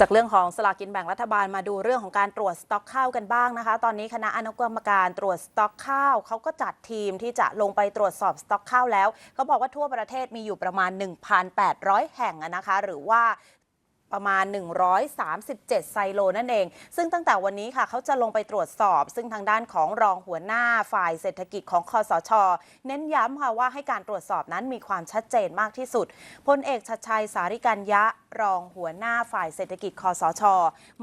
จากเรื่องของสลากกินแบ่งรัฐบาลมาดูเรื่องของการตรวจสต็อกข้าวกันบ้างนะคะ ตอนนี้คณะอนุกรรมการตรวจสต็อกข้าวเขาก็จัดทีมที่จะลงไปตรวจสอบสต็อกข้าวแล้วเขาบอกว่าทั่วประเทศมีอยู่ประมาณ 1,800 แห่งนะคะ หรือว่า ประมาณ 137 ไซโลนั่นเอง ซึ่งตั้งแต่วันนี้ค่ะเขาจะลงไปตรวจสอบ ซึ่งทางด้านของรองหัวหน้าฝ่ายเศรษฐกิจของคอสช เน้นย้ำค่ะว่าให้การตรวจสอบนั้นมีความชัดเจนมากที่สุด พลเอกชัดชัยสาริกัญญะรองหัวหน้าฝ่ายเศรษฐกิจคอสช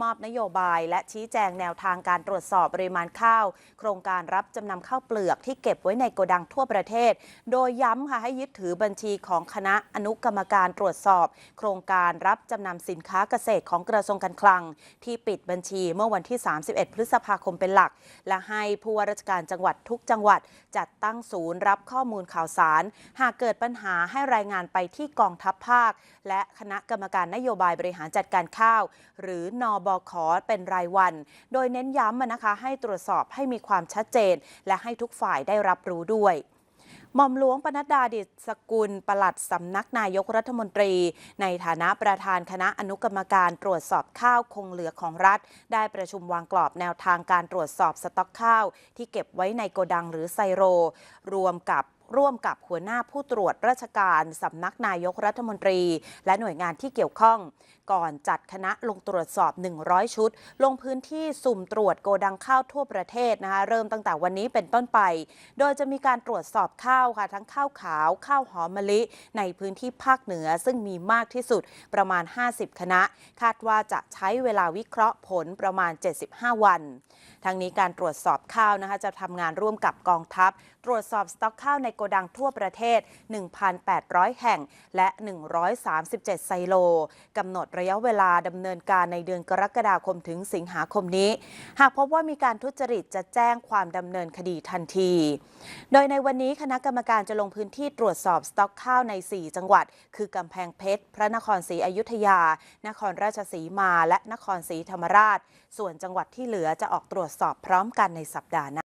มอบนโยบาย และชี้แจงแนวทางการตรวจสอบปริมาณข้าว โครงการรับจำนำข้าวเปลือกที่เก็บไว้ในโกดังทั่วประเทศ โดยย้ำค่ะให้ยึดถือบัญชีของคณะอนุกรรมการตรวจสอบ โครงการรับจำนำสิินค้าเกษตรของกระทรวงการคลัง ที่ปิดบัญชีเมื่อวันที่ 31 พฤษภาคมเป็นหลัก และให้ผู้ว่าราชการจังหวัดทุกจังหวัด จัดตั้งศูนย์รับข้อมูลข่าวสาร หากเกิดปัญหาให้รายงานไปที่กองทัพภาค และคณะกรรมการนโยบายบริหารจัดการข้าว หรือนอบคเป็นรายวัน โดยเน้นย้ำนะคะให้ตรวจสอบให้มีความชัดเจน และให้ทุกฝ่ายได้รับรู้ด้วย หม่อมหลวงปนัดดาดิษสกุล ปลัดสำนักนายกรัฐมนตรี ในฐานะประธานคณะอนุกรรมการตรวจสอบข้าวคงเหลือของรัฐ ได้ประชุมวางกรอบแนวทางการตรวจสอบสต็อกข้าว ที่เก็บไว้ในโกดังหรือไซโร รวมกับ ร่วมกับหัวหน้าผู้ตรวจราชการสำนักนายกรัฐมนตรี และหน่วยงานที่เกี่ยวข้อง ก่อนจัดคณะลงตรวจสอบ 100 ชุด ลงพื้นที่สุ่มตรวจโกดังข้าวทั่วประเทศนะคะเริ่มตั้งแต่วันนี้เป็นต้นไป โดยจะมีการตรวจสอบข้าวค่ะทั้งข้าวขาวข้าวหอมมะลิ ในพื้นที่ภาคเหนือซึ่งมีมากที่สุดประมาณ 50 คณะ คาดว่าจะใช้เวลาวิเคราะห์ผลประมาณ 75 วันทั้งนี้การตรวจสอบข้าวนะคะจะทำงานร่วมกับกองทัพ ตรวจสอบสต็อกข้าวในโกดังทั่วประเทศ 1,800 แห่ง และ 137 ไซโลกำหนดระยะเวลาดำเนินการในเดือนกรกฎาคมถึงสิงหาคมนี้ หากพบว่ามีการทุจริตจะแจ้งความดำเนินคดีทันที โดยในวันนี้คณะกรรมการจะลงพื้นที่ตรวจสอบสต็อกข้าวใน 4 จังหวัด คือกำแพงเพชร พระนครศรีอยุธยา นครราชสีมา และนครศรีธรรมราช ส่วนจังหวัดที่เหลือจะออกตรวจสอบพร้อมกันในสัปดาห์หน้า